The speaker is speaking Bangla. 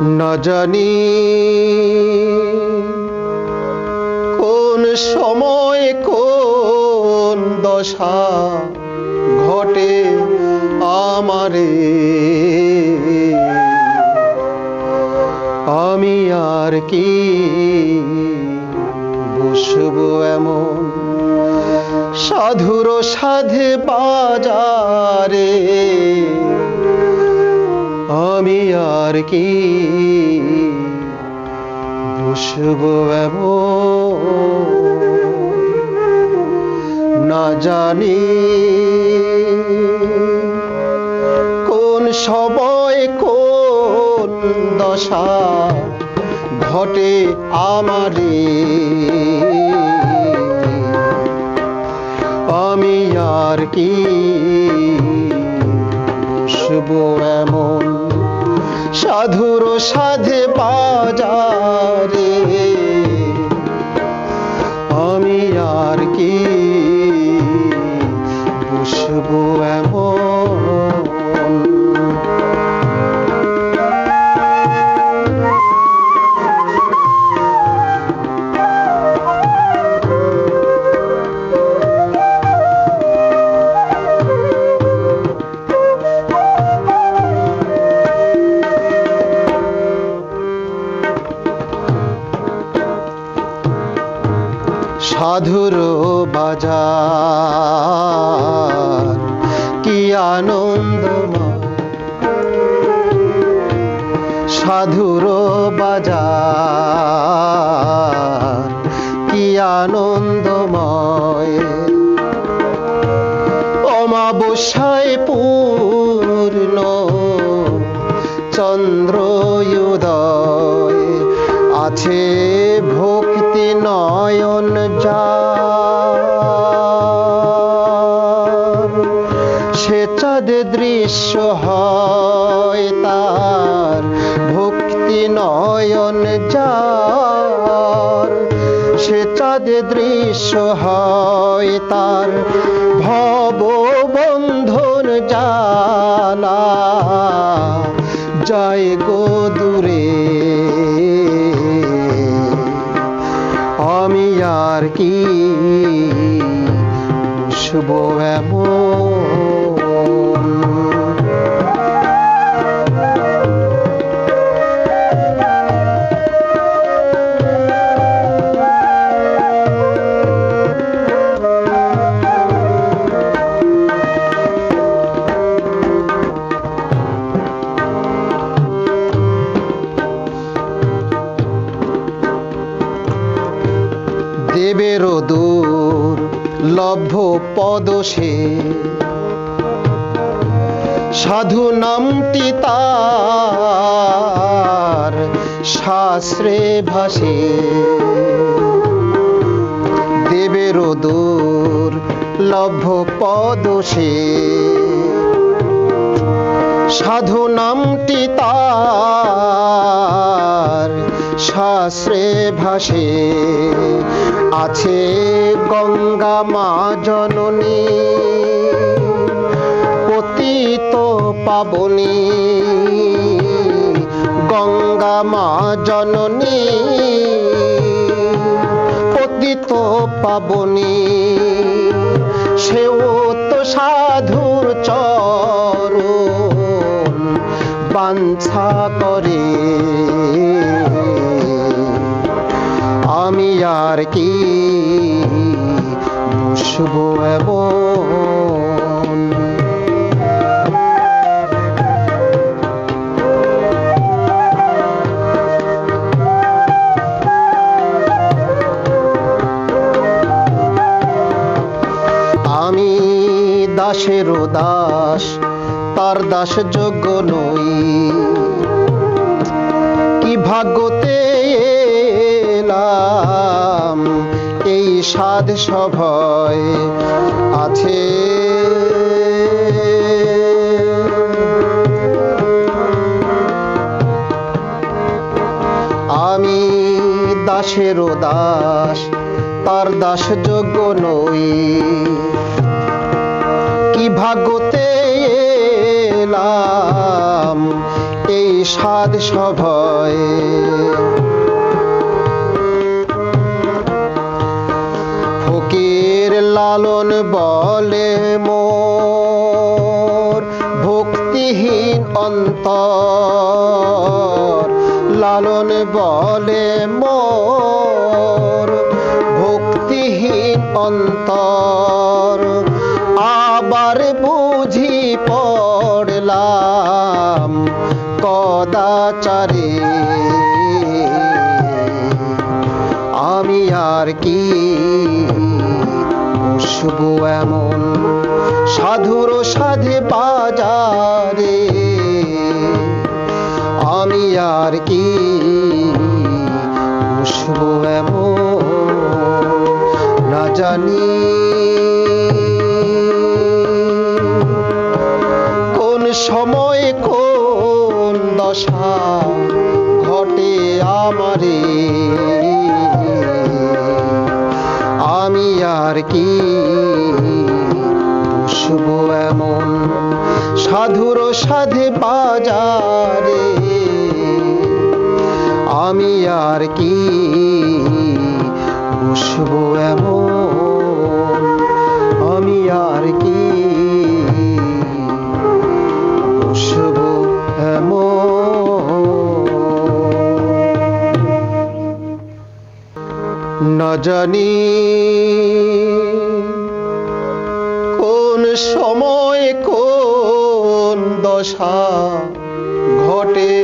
না জানি কোন সময় কোন দশা ঘটে আমারে। আমি আর কি বসবো এমন সাধুর সাধে বাজারে? আর কি বসবো না জানি কোন সময় কোন দশা ঘটে আমারে। আমি আর কি সাধে বাজারে আমি সাধুর বাজার। কি আনন্দময় সাধুর বাজার। কি আনন্দময় অমাবস্যায় পূর্ণ। চন্দ্রোদয় নয়ন সে চাঁদে দৃশ্য হয় তার। ভক্তি নয়ন যার। সে চাঁদে দৃশ্য হয় তার। ভব বন্ধন জালা। যায় গো দূরে কি? শুভ এমন লভ্য পদ সে সাধু নামটি তার শাস্ত্রে ভাসে। দেবেরও দূর লভ্য পদ সে সাধু নামটি তার শাস্ত্রে ভাসে। আছে গঙ্গা মা জননী, পতিত পাবনী। গঙ্গা মা জননী, পতিত পাবনী। সেও তো সাধুর চরণ বাঞ্ছা করে। আমি আর কি বসবো এমন। আমি দাসেরও দাস তার দাস যোগ্য নই। কি ভাগ্যতে এই সাধ সভয় আছে। আমি দাসেরও দাস, তার দাস যোগ্য নই। কি ভাগ্যতে এলাম এই সাধ সভয়? ফকির লালন বলে মোর ভক্তিহীন অন্তর। লালন বলে মোর ভক্তিহীন অন্তর। আবার বুঝি পড়লাম কদাচারে। আমি আর কি বসবো এমন সাধুর সাধে বাজারে। আমি আর কি বসবো এমন? না জানি। কোন সময় কোন দশা ঘটে আমারে? আমি আর কি? শুভ এমন সাধুর সাধে বাজারে আমি আর কি না জানি কোন সময় কোন দশা ঘটে।